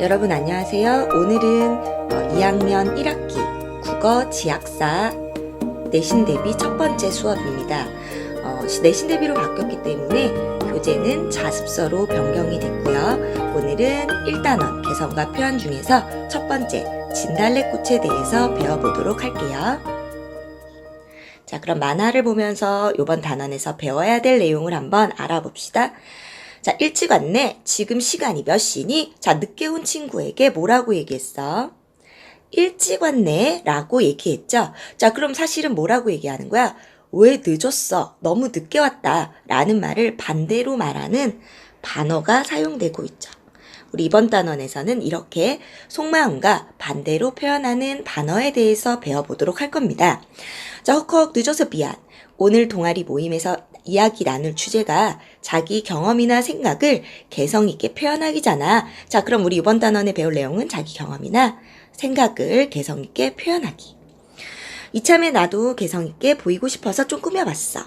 여러분 안녕하세요. 오늘은 어, 2학년 1학기 국어 지학사 내신 대비 첫 번째 수업입니다. 어, 시- 내신 대비로 바뀌었기 때문에 교재는 자습서로 변경이 됐고요. 오늘은 1단원 개성과 표현 중에서 첫 번째 진달래꽃에 대해서 배워보도록 할게요. 자, 그럼 만화를 보면서 이번 단원에서 배워야 될 내용을 한번 알아봅시다. 자, 일찍 왔네. 지금 시간이 몇 시니? 자, 늦게 온 친구에게 뭐라고 얘기했어? 일찍 왔네. 라고 얘기했죠. 자, 그럼 사실은 뭐라고 얘기하는 거야? 왜 늦었어? 너무 늦게 왔다. 라는 말을 반대로 말하는 반어가 사용되고 있죠. 우리 이번 단원에서는 이렇게 속마음과 반대로 표현하는 반어에 대해서 배워보도록 할 겁니다. 자, 헉헉 늦어서 미안. 오늘 동아리 모임에서 이야기 나눌 주제가 자기 경험이나 생각을 개성 있게 표현하기잖아. 자, 그럼 우리 이번 단원에 배울 내용은 자기 경험이나 생각을 개성 있게 표현하기. 이참에 나도 개성 있게 보이고 싶어서 좀 꾸며봤어.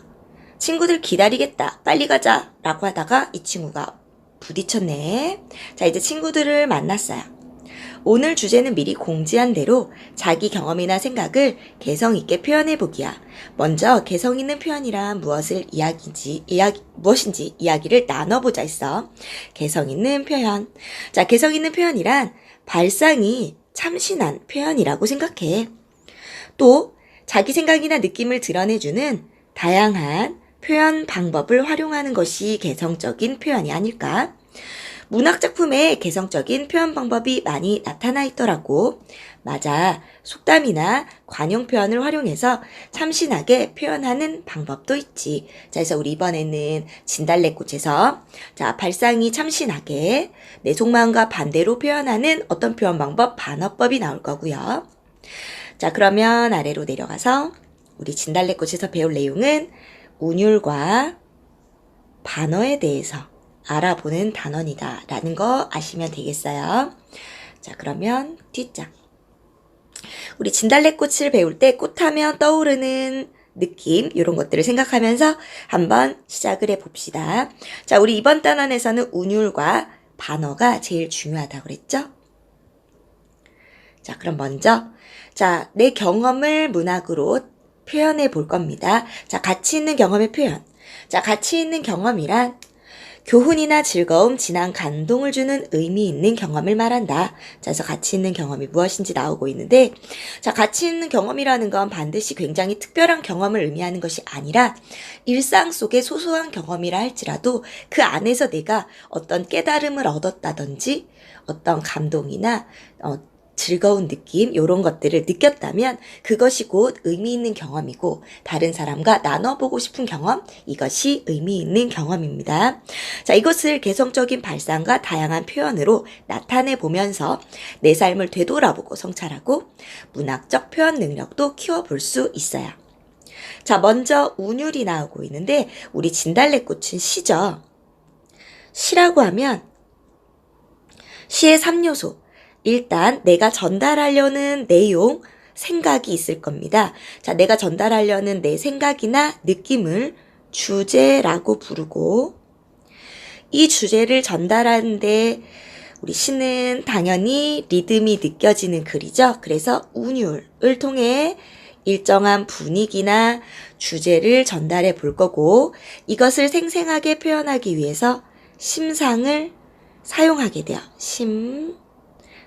친구들 기다리겠다. 빨리 가자. 라고 하다가 이 친구가 부딪혔네. 자, 이제 친구들을 만났어요. 오늘 주제는 미리 공지한 대로 자기 경험이나 생각을 개성 있게 표현해 보기야. 먼저 개성 있는 표현이란 무엇을 이야기지, 이야기, 무엇인지 이야기를 나눠보자 했어. 개성 있는 표현. 자, 개성 있는 표현이란 발상이 참신한 표현이라고 생각해. 또, 자기 생각이나 느낌을 드러내주는 다양한 표현 방법을 활용하는 것이 개성적인 표현이 아닐까? 문학작품에 개성적인 표현 방법이 많이 나타나 있더라고. 맞아. 속담이나 관용 표현을 활용해서 참신하게 표현하는 방법도 있지. 자, 그래서 우리 이번에는 진달래꽃에서 자, 발상이 참신하게 내 속마음과 반대로 표현하는 어떤 표현 방법, 반어법이 나올 거고요. 자, 그러면 아래로 내려가서 우리 진달래꽃에서 배울 내용은 운율과 반어에 대해서 알아보는 단원이다. 라는 거 아시면 되겠어요. 자, 그러면 뒷장. 우리 진달래꽃을 배울 때 꽃하면 떠오르는 느낌, 이런 것들을 생각하면서 한번 시작을 해 봅시다. 자, 우리 이번 단원에서는 운율과 반어가 제일 중요하다고 그랬죠? 자, 그럼 먼저, 자, 내 경험을 문학으로 표현해 볼 겁니다. 자, 가치 있는 경험의 표현. 자, 가치 있는 경험이란 교훈이나 즐거움, 진한 감동을 주는 의미 있는 경험을 말한다. 자, 그래서 가치 있는 경험이 무엇인지 나오고 있는데, 자, 가치 있는 경험이라는 건 반드시 굉장히 특별한 경험을 의미하는 것이 아니라 일상 속의 소소한 경험이라 할지라도 그 안에서 내가 어떤 깨달음을 얻었다든지 어떤 감동이나 어, 즐거운 느낌, 이런 것들을 느꼈다면 그것이 곧 의미 있는 경험이고 다른 사람과 나눠보고 싶은 경험, 이것이 의미 있는 경험입니다. 자, 이것을 개성적인 발상과 다양한 표현으로 나타내 보면서 내 삶을 되돌아보고 성찰하고 문학적 표현 능력도 키워볼 수 있어요. 자, 먼저 운율이 나오고 있는데 우리 진달래꽃은 시죠. 시라고 하면 시의 3요소. 일단 내가 전달하려는 내용, 생각이 있을 겁니다. 자, 내가 전달하려는 내 생각이나 느낌을 주제라고 부르고 이 주제를 전달하는데 우리 시는 당연히 리듬이 느껴지는 글이죠. 그래서 운율을 통해 일정한 분위기나 주제를 전달해 볼 거고 이것을 생생하게 표현하기 위해서 심상을 사용하게 돼요. 심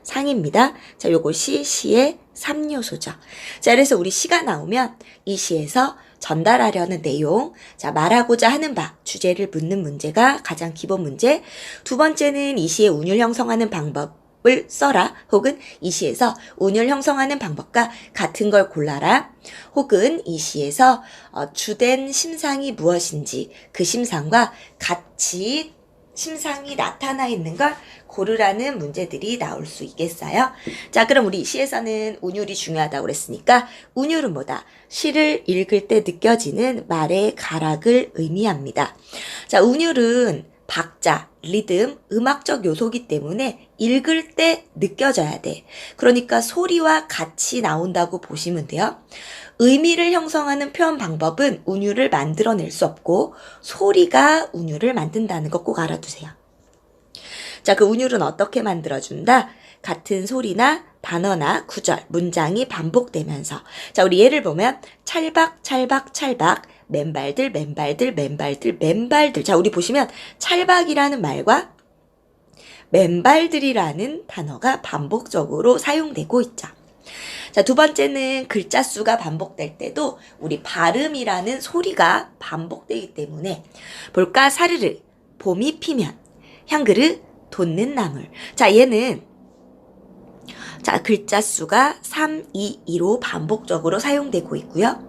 상입니다. 자, 요것이 시의 3요소죠. 자, 그래서 우리 시가 나오면 이 시에서 전달하려는 내용, 자, 말하고자 하는 바, 주제를 묻는 문제가 가장 기본 문제. 두 번째는 이 시의 운율 형성하는 방법 을 써라. 혹은 이 시에서 운율 형성하는 방법과 같은 걸 골라라. 혹은 이 시에서 어, 주된 심상이 무엇인지 그 심상과 같이 심상이 나타나 있는 걸 고르라는 문제들이 나올 수 있겠어요. 자, 그럼 우리 시에서는 운율이 중요하다고 그랬으니까 운율은 뭐다? 시를 읽을 때 느껴지는 말의 가락을 의미합니다. 자, 운율은 박자, 리듬, 음악적 요소기 때문에 읽을 때 느껴져야 돼. 그러니까 소리와 같이 나온다고 보시면 돼요. 의미를 형성하는 표현 방법은 운율을 만들어낼 수 없고 소리가 운율을 만든다는 거꼭 알아두세요. 자, 그 운율은 어떻게 만들어준다? 같은 소리나 단어나 구절, 문장이 반복되면서. 자, 우리 예를 보면, 찰박, 찰박, 찰박, 맨발들, 맨발들, 맨발들, 맨발들. 자, 우리 보시면, 찰박이라는 말과 맨발들이라는 단어가 반복적으로 사용되고 있죠. 자, 두 번째는 글자 수가 반복될 때도 우리 발음이라는 소리가 반복되기 때문에 볼까 사르르 봄이 피면 향그르 돋는 나물. 자, 얘는 자, 글자 수가 3, 2, 2로 반복적으로 사용되고 있고요.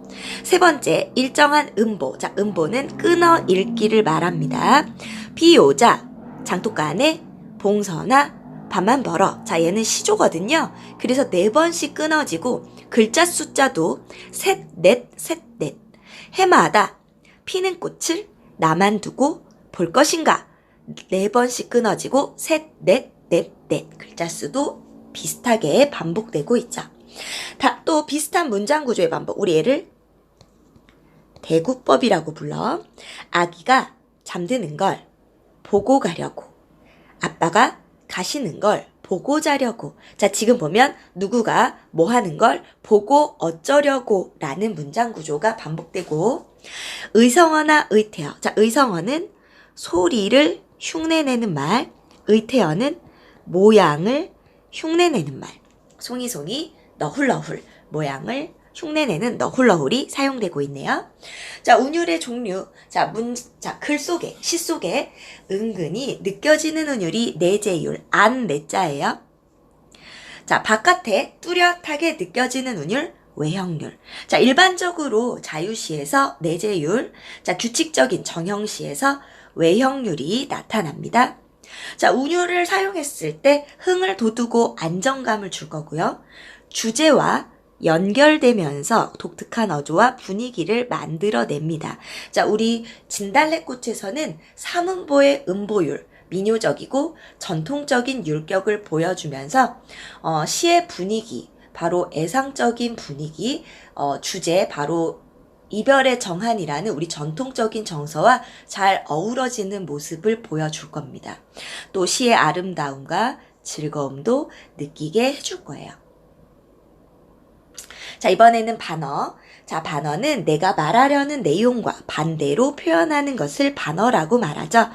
세 번째, 일정한 음보. 자, 음보는 끊어 읽기를 말합니다. 비오자, 장독가 안에 봉선아, 밥만 벌어. 자, 얘는 시조거든요. 그래서 네 번씩 끊어지고, 글자 숫자도 셋, 넷, 셋, 넷. 해마다 피는 꽃을 나만 두고 볼 것인가? 네 번씩 끊어지고, 셋, 넷, 넷, 넷. 글자 수도 비슷하게 반복되고 있죠. 다, 또 비슷한 문장 구조의 반복. 우리 얘를 대구법이라고 불러. 아기가 잠드는 걸 보고 가려고. 아빠가 가시는 걸 보고 자려고. 자, 지금 보면 누구가 뭐 하는 걸 보고 어쩌려고 라는 문장 구조가 반복되고, 의성어나 의태어. 자, 의성어는 소리를 흉내내는 말, 의태어는 모양을 흉내내는 말. 송이송이, 너훌너훌. 모양을 흉내내는 너훌너훌이 사용되고 있네요. 자, 운율의 종류. 자, 문, 자, 글 속에, 시 속에 은근히 느껴지는 운율이 내재율, 안, 내자예요. 자, 바깥에 뚜렷하게 느껴지는 운율, 외형률. 자, 일반적으로 자유시에서 내재율, 자, 규칙적인 정형시에서 외형률이 나타납니다. 자, 운율을 사용했을 때 흥을 돋우고 안정감을 줄 거고요. 주제와 연결되면서 독특한 어조와 분위기를 만들어냅니다. 자, 우리 진달래꽃에서는 삼음보의 음보율, 민요적이고 전통적인 율격을 보여주면서 어, 시의 분위기, 바로 애상적인 분위기, 어, 주제, 바로 이별의 정한이라는 우리 전통적인 정서와 잘 어우러지는 모습을 보여줄 겁니다. 또 시의 아름다움과 즐거움도 느끼게 해줄 거예요. 자, 이번에는 반어. 자, 반어는 내가 말하려는 내용과 반대로 표현하는 것을 반어라고 말하죠.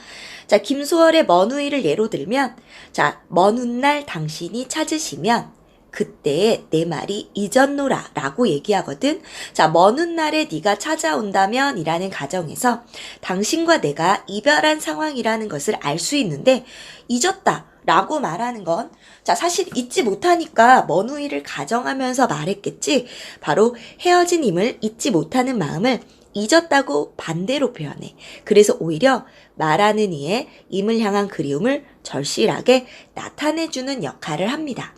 자, 김소월의 먼 후일을 예로 들면, 자, 먼 훗날 당신이 찾으시면, 그때 내 말이 잊었노라 라고 얘기하거든. 자, 먼 훗날에 네가 찾아온다면 이라는 가정에서 당신과 내가 이별한 상황이라는 것을 알 수 있는데 잊었다 라고 말하는 건 자, 사실 잊지 못하니까 먼 후일을 가정하면서 말했겠지. 바로 헤어진 임을 잊지 못하는 마음을 잊었다고 반대로 표현해. 그래서 오히려 말하는 이의 임을 향한 그리움을 절실하게 나타내주는 역할을 합니다.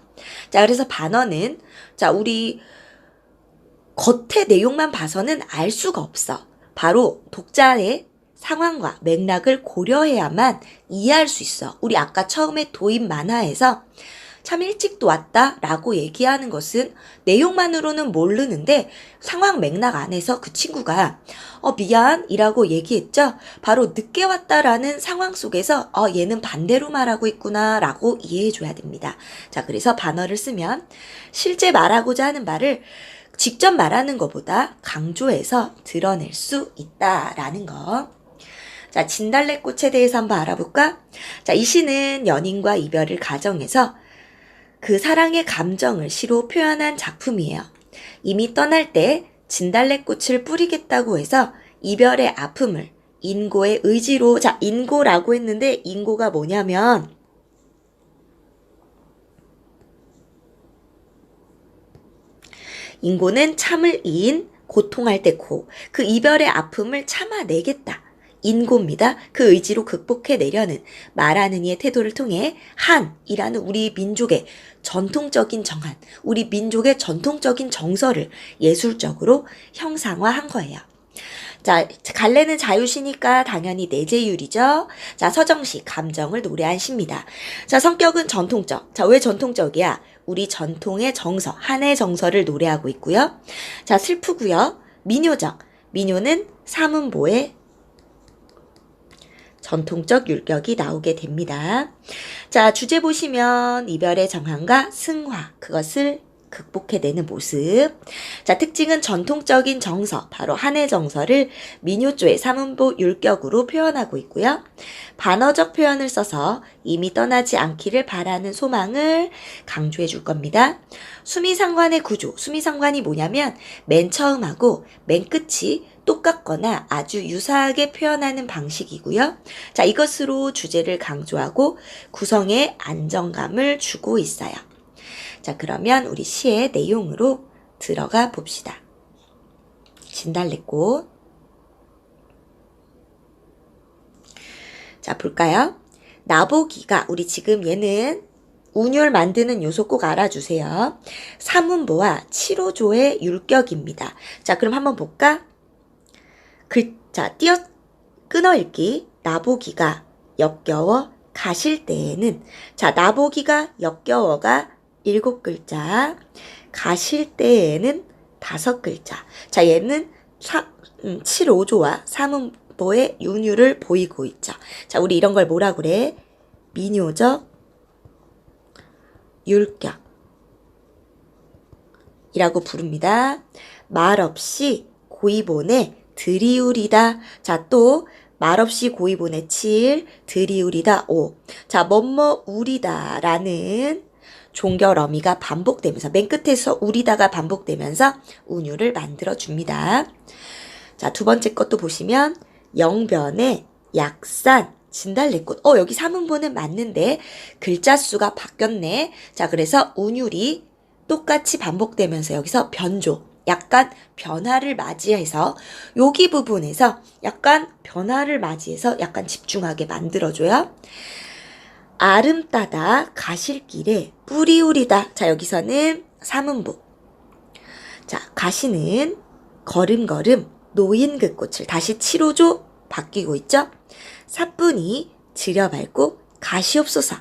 자, 그래서 반어는, 자, 우리 겉의 내용만 봐서는 알 수가 없어. 바로 독자의 상황과 맥락을 고려해야만 이해할 수 있어. 우리 아까 처음에 도입 만화에서 참 일찍 또 왔다 라고 얘기하는 것은 내용만으로는 모르는데 상황 맥락 안에서 그 친구가 어 미안 이라고 얘기했죠. 바로 늦게 왔다라는 상황 속에서 어 얘는 반대로 말하고 있구나 라고 이해해 줘야 됩니다. 자 그래서 반어를 쓰면 실제 말하고자 하는 말을 직접 말하는 것보다 강조해서 드러낼 수 있다라는 거. 자, 진달래꽃에 대해서 한번 알아볼까? 자, 이 시는 연인과 이별을 가정해서 그 사랑의 감정을 시로 표현한 작품이에요. 이미 떠날 때 진달래꽃을 뿌리겠다고 해서 이별의 아픔을 인고의 의지로, 자, 인고라고 했는데 인고가 뭐냐면 인고는 참을 이인, 고통할 때 고, 그 이별의 아픔을 참아내겠다. 인고입니다. 그 의지로 극복해 내려는 말하는 이의 태도를 통해 한이라는 우리 민족의 전통적인 정한, 우리 민족의 전통적인 정서를 예술적으로 형상화한 거예요. 자, 갈래는 자유시니까 당연히 내재율이죠. 자, 서정시, 감정을 노래한 시입니다. 자, 성격은 전통적. 자, 왜 전통적이야? 우리 전통의 정서, 한의 정서를 노래하고 있고요. 자, 슬프고요. 민요적. 민요는 삼음보의 전통적 율격이 나오게 됩니다. 자, 주제 보시면 이별의 정한과 승화, 그것을 극복해내는 모습. 자, 특징은 전통적인 정서, 바로 한해 정서를 민요조의 삼음보 율격으로 표현하고 있고요. 반어적 표현을 써서 이미 떠나지 않기를 바라는 소망을 강조해 줄 겁니다. 수미상관의 구조, 수미상관이 뭐냐면 맨 처음하고 맨 끝이 똑같거나 아주 유사하게 표현하는 방식이고요. 자, 이것으로 주제를 강조하고 구성에 안정감을 주고 있어요. 자, 그러면 우리 시의 내용으로 들어가 봅시다. 진달래꽃. 자, 볼까요? 나보기가, 우리 지금 얘는 운율 만드는 요소 꼭 알아주세요. 삼음보와 7호조의 율격입니다. 자, 그럼 한번 볼까? 글, 자, 띄어, 끊어 읽기. 나보기가 역겨워 가실 때에는, 자, 나보기가 역겨워가 일곱 글자, 가실 때에는 다섯 글자. 자, 얘는 사, 음, 7, 5조와 삼음보의 윤율을 보이고 있죠. 자, 우리 이런 걸 뭐라 그래? 민요적 율격. 이라고 부릅니다. 말없이 고이본에 들이울이다. 자, 또 말없이 고이본에 7, 들이울이다 5. 자, 뭐뭐 우리다 라는 종결 어미가 반복되면서 맨 끝에서 우리다가 반복되면서 운율을 만들어 줍니다. 자, 두 번째 것도 보시면 영변의 약산 진달래꽃. 어, 여기 삼음보는 맞는데 글자 수가 바뀌었네. 자, 그래서 운율이 똑같이 반복되면서 여기서 변조. 약간 변화를 맞이해서 여기 부분에서 약간 변화를 맞이해서 약간 집중하게 만들어줘요. 아름 따다 가실 길에 뿌리 우리다. 자, 여기서는 삼음보. 자, 가시는 걸음걸음 노인 그 꽃을 다시 7호조 바뀌고 있죠? 사뿐히 지려밟고 가시옵소서.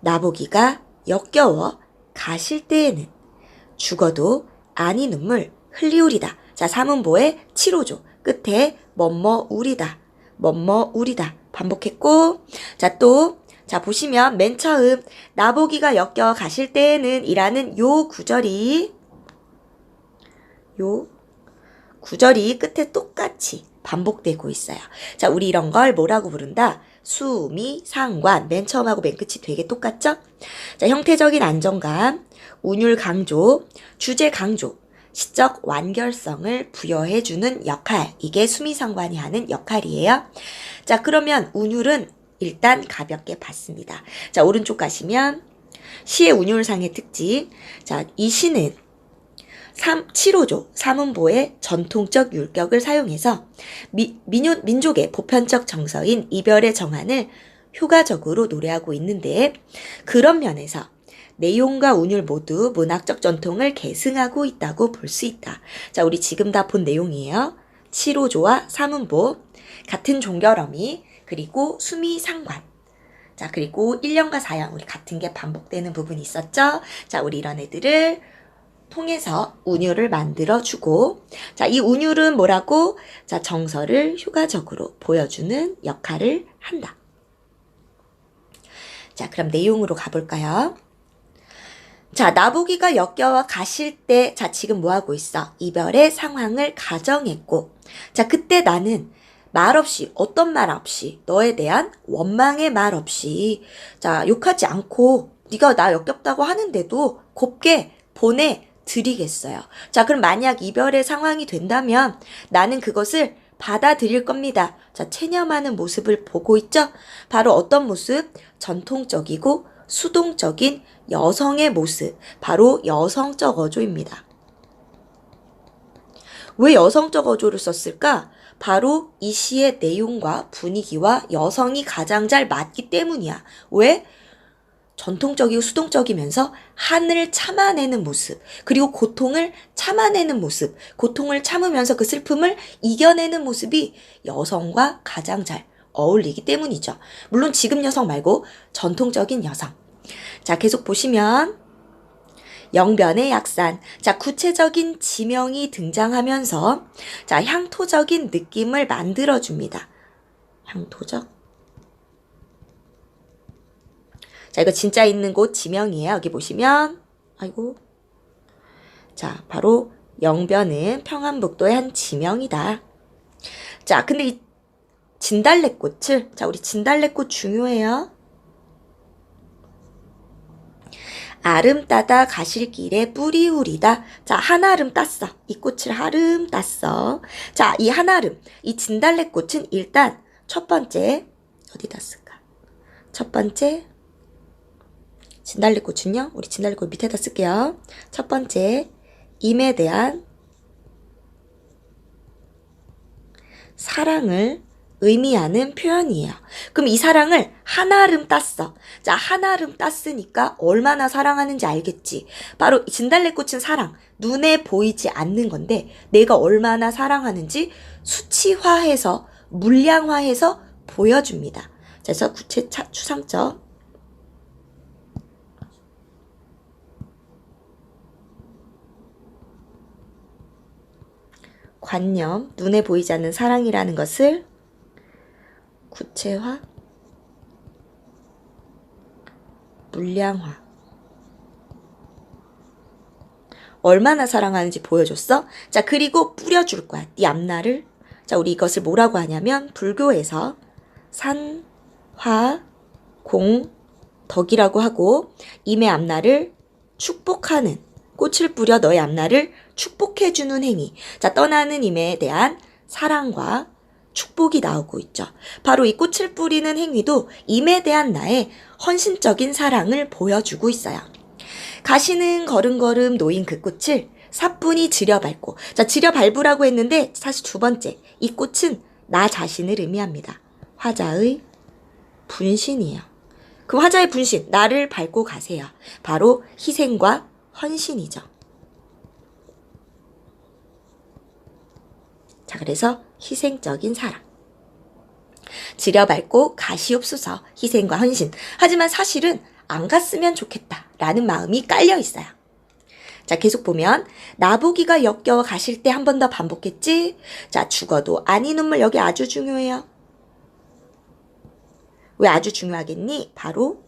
나보기가 역겨워 가실 때에는 죽어도 아니 눈물 흘리우리다. 자, 삼음보의 7호조 끝에 뭐뭐 우리다. 뭐뭐 우리다. 반복했고 자, 또 자, 보시면 맨 처음 나보기가 역겨 가실 때에는 이라는 요 구절이 요 구절이 끝에 똑같이 반복되고 있어요. 자, 우리 이런 걸 뭐라고 부른다? 수미, 상관, 맨 처음하고 맨 끝이 되게 똑같죠? 자, 형태적인 안정감, 운율 강조, 주제 강조, 시적 완결성을 부여해주는 역할. 이게 수미상관이 하는 역할이에요. 자, 그러면 운율은 일단 가볍게 봤습니다. 자, 오른쪽 가시면 시의 운율상의 특징. 자, 이 시는 3, 7호조 삼음보의 전통적 율격을 사용해서 미, 민요, 민족의 보편적 정서인 이별의 정한을 효과적으로 노래하고 있는데 그런 면에서 내용과 운율 모두 문학적 전통을 계승하고 있다고 볼 수 있다. 자, 우리 지금 다 본 내용이에요. 7호조와 삼음보, 같은 종결어미, 그리고 수미 상관. 자, 그리고 1년과 4년 우리 같은 게 반복되는 부분이 있었죠? 자, 우리 이런 애들을 통해서 운율을 만들어 주고 자, 이 운율은 뭐라고? 자, 정서를 효과적으로 보여주는 역할을 한다. 자, 그럼 내용으로 가볼까요? 자, 나보기가 역겨워 가실 때, 자, 지금 뭐 하고 있어? 이별의 상황을 가정했고, 자, 그때 나는 말 없이, 어떤 말 없이, 너에 대한 원망의 말 없이, 자, 욕하지 않고, 네가 나 역겹다고 하는데도 곱게 보내 드리겠어요. 자, 그럼 만약 이별의 상황이 된다면 나는 그것을 받아들일 겁니다. 자, 체념하는 모습을 보고 있죠? 바로 어떤 모습? 전통적이고 수동적인 여성의 모습. 바로 여성적 어조입니다. 왜 여성적 어조를 썼을까? 바로 이 시의 내용과 분위기와 여성이 가장 잘 맞기 때문이야. 왜? 전통적이고 수동적이면서 한을 참아내는 모습, 그리고 고통을 참아내는 모습, 고통을 참으면서 그 슬픔을 이겨내는 모습이 여성과 가장 잘 어울리기 때문이죠. 물론 지금 여성 말고 전통적인 여성. 자, 계속 보시면 영변의 약산. 자, 구체적인 지명이 등장하면서 자, 향토적인 느낌을 만들어 줍니다. 향토적 자, 이거 진짜 있는 곳 지명이에요. 여기 보시면 아이고. 자, 바로 영변은 평안북도의 한 지명이다. 자, 근데 이 진달래꽃을 자, 우리 진달래꽃 중요해요. 아름 따다 가실 길에 뿌리 우리다. 자, 한아름 땄어. 이 꽃을 하름 땄어. 자, 이 한아름, 이 진달래 꽃은 일단 첫 번째, 어디다 쓸까? 첫 번째, 진달래 꽃은요, 우리 진달래 꽃 밑에다 쓸게요. 첫 번째, 임에 대한 사랑을 의미하는 표현이에요. 그럼 이 사랑을 한아름 땄어. 자, 한아름 땄으니까 얼마나 사랑하는지 알겠지. 바로 이 진달래꽃은 사랑. 눈에 보이지 않는 건데 내가 얼마나 사랑하는지 수치화해서 물량화해서 보여줍니다. 자, 그래서 구체 차, 추상적 관념, 눈에 보이지 않는 사랑이라는 것을 구체화, 물량화. 얼마나 사랑하는지 보여줬어? 자, 그리고 뿌려줄 거야. 네 앞날을. 자, 우리 이것을 뭐라고 하냐면, 불교에서 산, 화, 공, 덕이라고 하고, 임의 앞날을 축복하는, 꽃을 뿌려 너의 앞날을 축복해주는 행위. 자, 떠나는 임에 대한 사랑과 축복이 나오고 있죠. 바로 이 꽃을 뿌리는 행위도 임에 대한 나의 헌신적인 사랑을 보여주고 있어요. 가시는 걸음걸음 놓인 그 꽃을 사뿐히 지려밟고, 자, 지려밟으라고 했는데 사실 두 번째, 이 꽃은 나 자신을 의미합니다. 화자의 분신이에요. 그 화자의 분신, 나를 밟고 가세요. 바로 희생과 헌신이죠. 자, 그래서 희생적인 사랑. 지려밟고 가시옵소서 희생과 헌신. 하지만 사실은 안 갔으면 좋겠다. 라는 마음이 깔려 있어요. 자, 계속 보면, 나보기가 역겨워 가실 때 한 번 더 반복했지? 자, 죽어도 아니 눈물 여기 아주 중요해요. 왜 아주 중요하겠니? 바로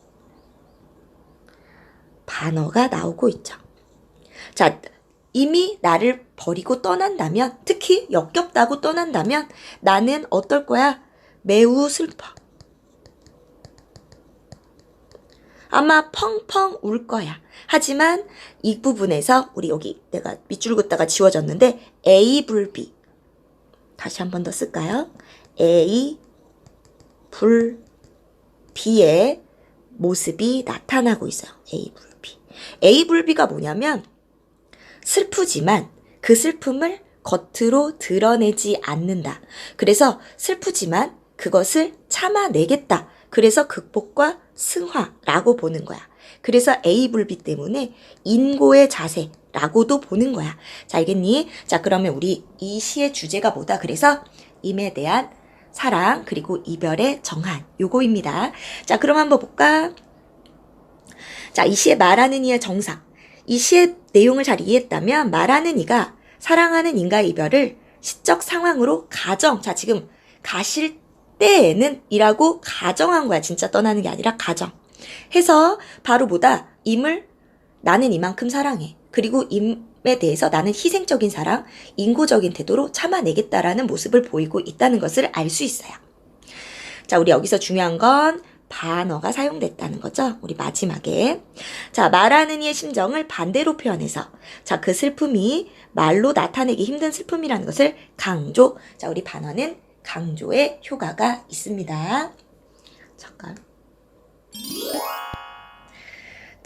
반어가 나오고 있죠. 자, 이미 나를 버리고 떠난다면, 특히 역겹다고 떠난다면, 나는 어떨 거야? 매우 슬퍼. 아마 펑펑 울 거야. 하지만 이 부분에서 우리 여기 내가 밑줄 긋다가 지워졌는데 A 불비 다시 한 번 더 쓸까요? A 불 B의 모습이 나타나고 있어요. A 불비. A 불비가 뭐냐면 슬프지만 그 슬픔을 겉으로 드러내지 않는다. 그래서 슬프지만 그것을 참아내겠다. 그래서 극복과 승화라고 보는 거야. 그래서 불비 때문에 인고의 자세라고도 보는 거야. 자, 알겠니? 자, 그러면 우리 이 시의 주제가 뭐다? 그래서 임에 대한 사랑 그리고 이별의 정한 요거입니다. 자, 그럼 한번 볼까? 자, 이 시에 말하는 이의 정상. 이 시의 내용을 잘 이해했다면 말하는 이가 사랑하는 인과 이별을 시적 상황으로 가정. 자, 지금 가실 때에는 이라고 가정한 거야. 진짜 떠나는 게 아니라 가정. 해서 바로 보다 임을 나는 이만큼 사랑해. 그리고 임에 대해서 나는 희생적인 사랑, 인고적인 태도로 참아내겠다라는 모습을 보이고 있다는 것을 알 수 있어요. 자, 우리 여기서 중요한 건 반어가 사용됐다는 거죠. 우리 마지막에. 자, 말하는 이의 심정을 반대로 표현해서. 자, 그 슬픔이 말로 나타내기 힘든 슬픔이라는 것을 강조. 자, 우리 반어는 강조의 효과가 있습니다. 잠깐.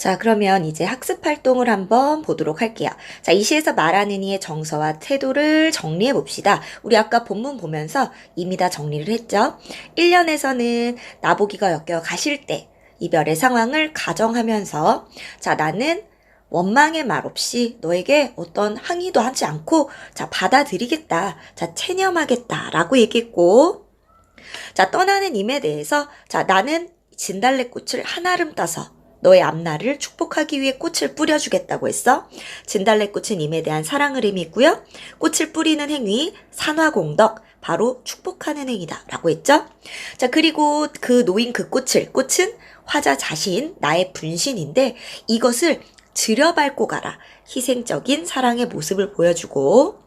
자, 그러면 이제 학습 활동을 한번 보도록 할게요. 자, 이 시에서 말하는 이의 정서와 태도를 정리해 봅시다. 우리 아까 본문 보면서 이미 다 정리를 했죠. 1년에서는 나보기가 엮여 가실 때 이별의 상황을 가정하면서 자, 나는 원망의 말 없이 너에게 어떤 항의도 하지 않고 자, 받아들이겠다. 자, 체념하겠다라고 얘기했고 자, 떠나는 임에 대해서 자, 나는 진달래꽃을 한아름 따서 너의 앞날을 축복하기 위해 꽃을 뿌려주겠다고 했어. 진달래꽃은 임에 대한 사랑을 의미있고요. 꽃을 뿌리는 행위, 산화공덕, 바로 축복하는 행위다. 라고 했죠. 자, 그리고 그 놓인 그 꽃을, 꽃은 화자 자신, 나의 분신인데 이것을 들여밟고 가라. 희생적인 사랑의 모습을 보여주고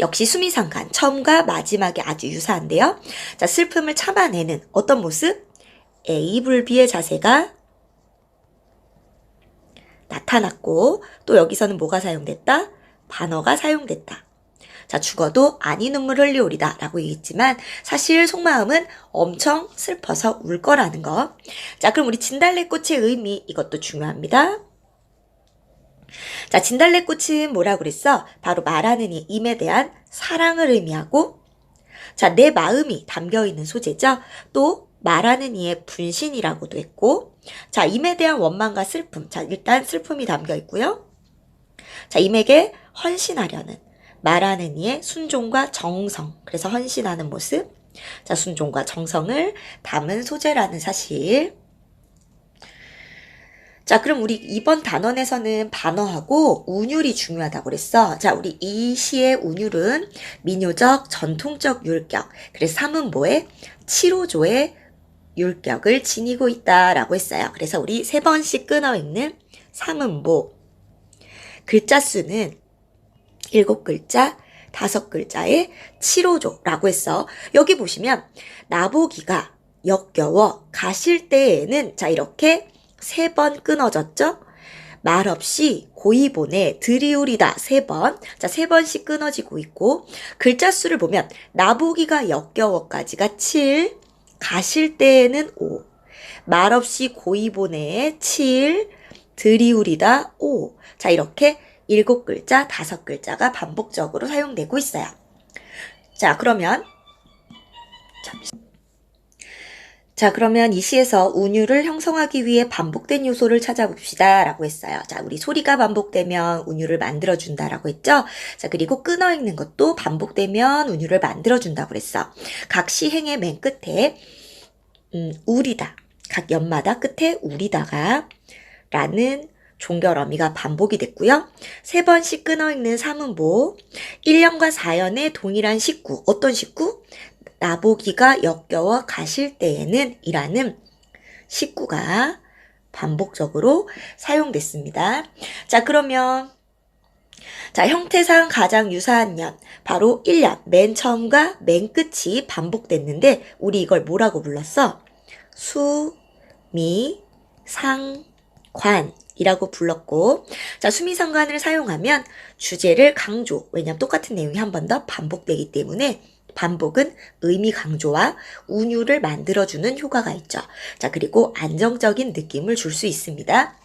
역시 수미상관 처음과 마지막에 아주 유사한데요. 자, 슬픔을 참아내는 어떤 모습? A불비의 자세가 나타났고 또 여기서는 뭐가 사용됐다? 반어가 사용됐다. 자, 죽어도 아니 눈물 흘리오리다 라고 얘기했지만 사실 속마음은 엄청 슬퍼서 울 거라는 거. 자, 그럼 우리 진달래꽃의 의미 이것도 중요합니다. 자, 진달래꽃은 뭐라고 그랬어? 바로 말하는 이 임에 대한 사랑을 의미하고 자, 내 마음이 담겨 있는 소재죠. 또 말하는 이의 분신이라고도 했고 자, 임에 대한 원망과 슬픔. 자, 일단 슬픔이 담겨 있고요. 자, 임에게 헌신하려는 말하는 이의 순종과 정성. 그래서 헌신하는 모습. 자, 순종과 정성을 담은 소재라는 사실. 자, 그럼 우리 이번 단원에서는 반어하고 운율이 중요하다고 그랬어. 자, 우리 이 시의 운율은 민요적 전통적 율격. 그래서 삼음보의 7호조의 율격을 지니고 있다라고 했어요. 그래서 우리 세 번씩 끊어 읽는 삼음보. 글자 수는 일곱 글자, 다섯 글자의 7호조라고 했어. 여기 보시면 나보기가 역겨워 가실 때에는 자 이렇게 세 번 끊어졌죠? 말없이 고이본에 들이우리다 세 번. 자, 세 번씩 끊어지고 있고 글자 수를 보면 나보기가 역겨워까지가 7, 가실 때에는 5. 말없이 고이본에 7, 들이우리다 5. 자, 이렇게 일곱 글자, 다섯 글자가 반복적으로 사용되고 있어요. 자, 그러면 잠시. 자, 그러면 이 시에서 운율을 형성하기 위해 반복된 요소를 찾아봅시다. 라고 했어요. 자, 우리 소리가 반복되면 운율을 만들어준다. 라고 했죠? 자, 그리고 끊어 읽는 것도 반복되면 운율을 만들어준다고 그랬어. 각 시행의 맨 끝에, 음, 우리다. 각 연마다 끝에 우리다가, 라는 종결 어미가 반복이 됐고요. 세 번씩 끊어 읽는 삼음보. 1년과 4년의 동일한 식구. 어떤 식구? 나보기가 역겨워 가실 때에는 이라는 식구가 반복적으로 사용됐습니다. 자, 그러면 자, 형태상 가장 유사한 년, 바로 1년, 맨 처음과 맨 끝이 반복됐는데, 우리 이걸 뭐라고 불렀어? 수, 미, 상, 관. 이라고 불렀고, 자, 수미상관을 사용하면 주제를 강조, 왜냐면 똑같은 내용이 한 번 더 반복되기 때문에 반복은 의미 강조와 운율을 만들어주는 효과가 있죠. 자, 그리고 안정적인 느낌을 줄 수 있습니다.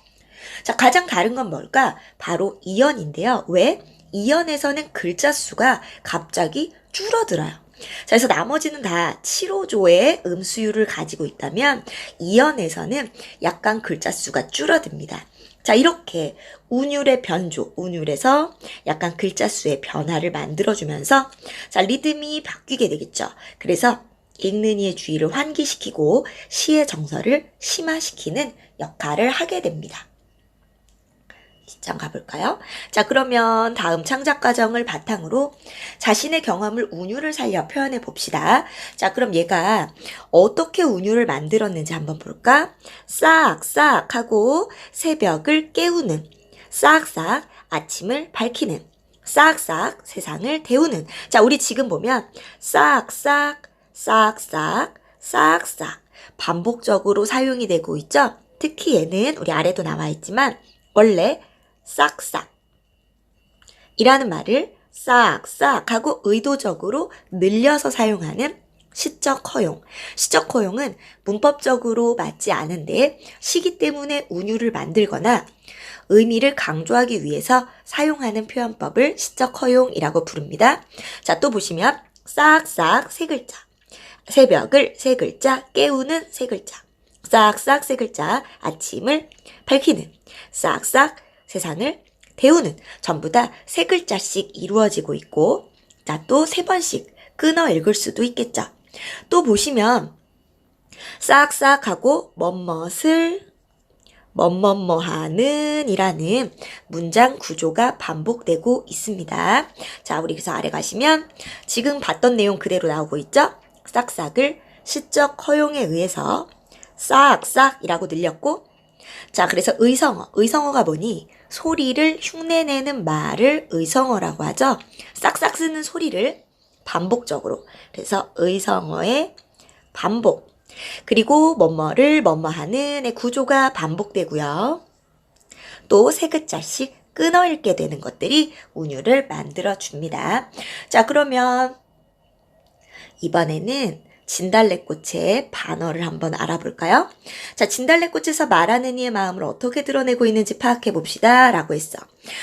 자, 가장 다른 건 뭘까? 바로 이연인데요. 왜? 이연에서는 글자 수가 갑자기 줄어들어요. 자, 그래서 나머지는 다 7호조의 음수율을 가지고 있다면 이연에서는 약간 글자 수가 줄어듭니다. 자, 이렇게 운율의 변조, 운율에서 약간 글자 수의 변화를 만들어주면서 자, 리듬이 바뀌게 되겠죠. 그래서 읽는 이의 주의를 환기시키고 시의 정서를 심화시키는 역할을 하게 됩니다. 뒷장 가볼까요? 자, 그러면 다음 창작 과정을 바탕으로 자신의 경험을 운율을 살려 표현해 봅시다. 자, 그럼 얘가 어떻게 운율을 만들었는지 한번 볼까? 싹싹 하고 새벽을 깨우는, 싹싹 아침을 밝히는, 싹싹 세상을 데우는. 자, 우리 지금 보면 싹싹, 싹싹, 싹싹 반복적으로 사용이 되고 있죠? 특히 얘는 우리 아래도 나와 있지만 원래 싹싹 이라는 말을 싹싹 하고 의도적으로 늘려서 사용하는 시적 허용. 시적 허용은 문법적으로 맞지 않은데 시기 때문에 운율을 만들거나 의미를 강조하기 위해서 사용하는 표현법을 시적 허용이라고 부릅니다. 자, 또 보시면 싹싹 세 글자. 새벽을 세 글자, 깨우는 세 글자. 싹싹 세 글자, 아침을 밝히는. 싹싹 세상을 데우는 전부 다 세 글자씩 이루어지고 있고 자 또 세 번씩 끊어 읽을 수도 있겠죠. 또 보시면 싹싹하고 멋멋을 멋멋머하는 이라는 문장 구조가 반복되고 있습니다. 자, 우리 그래서 아래 가시면 지금 봤던 내용 그대로 나오고 있죠? 싹싹을 시적 허용에 의해서 싹싹이라고 늘렸고 자, 그래서 의성어. 의성어가 뭐니? 소리를 흉내내는 말을 의성어라고 하죠. 싹싹 쓰는 소리를 반복적으로. 그래서 의성어의 반복. 그리고 뭐뭐를 뭐뭐하는의 구조가 반복되고요. 또 세 글자씩 끊어 읽게 되는 것들이 운율을 만들어 줍니다. 자, 그러면 이번에는 진달래꽃의 반어를 한번 알아볼까요? 자, 진달래꽃에서 말하는 이의 마음을 어떻게 드러내고 있는지 파악해 봅시다. 라고 했어.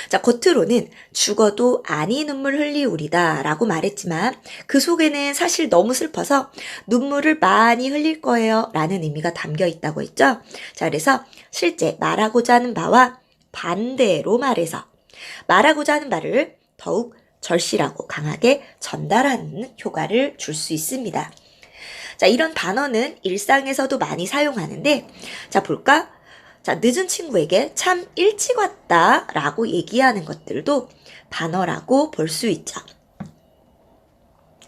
자, 겉으로는 죽어도 아니 눈물 흘리우리다. 라고 말했지만 그 속에는 사실 너무 슬퍼서 눈물을 많이 흘릴 거예요. 라는 의미가 담겨 있다고 했죠. 자, 그래서 실제 말하고자 하는 바와 반대로 말해서 말하고자 하는 바를 더욱 절실하고 강하게 전달하는 효과를 줄 수 있습니다. 자, 이런 단어는 일상에서도 많이 사용하는데, 자, 볼까? 자, 늦은 친구에게 참 일찍 왔다 라고 얘기하는 것들도 반어라고 볼 수 있죠.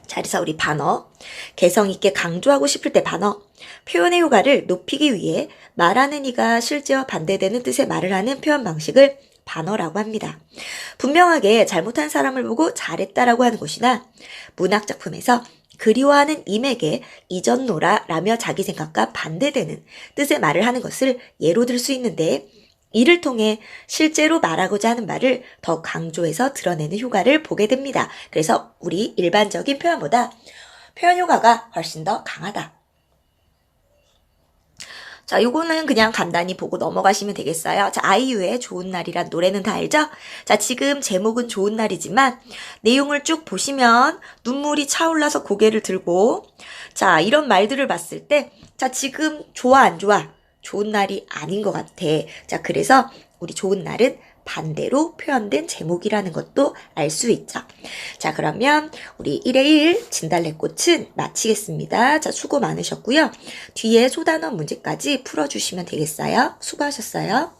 자, 그래서 우리 반어. 개성있게 강조하고 싶을 때 반어. 표현의 효과를 높이기 위해 말하는 이가 실제와 반대되는 뜻의 말을 하는 표현 방식을 반어라고 합니다. 분명하게 잘못한 사람을 보고 잘했다라고 하는 것이나 문학작품에서 그리워하는 임에게 이전노라 라며 자기 생각과 반대되는 뜻의 말을 하는 것을 예로 들 수 있는데 이를 통해 실제로 말하고자 하는 말을 더 강조해서 드러내는 효과를 보게 됩니다. 그래서 우리 일반적인 표현보다 표현 효과가 훨씬 더 강하다. 자, 요거는 그냥 간단히 보고 넘어가시면 되겠어요. 자, 아이유의 좋은 날이란 노래는 다 알죠? 자, 지금 제목은 좋은 날이지만 내용을 쭉 보시면 눈물이 차올라서 고개를 들고 자, 이런 말들을 봤을 때 자, 지금 좋아 안 좋아? 좋은 날이 아닌 것 같아. 자, 그래서 우리 좋은 날은 반대로 표현된 제목이라는 것도 알 수 있죠. 자, 그러면 우리 1회 1 진달래꽃은 마치겠습니다. 자, 수고 많으셨고요. 뒤에 소단원 문제까지 풀어주시면 되겠어요. 수고하셨어요.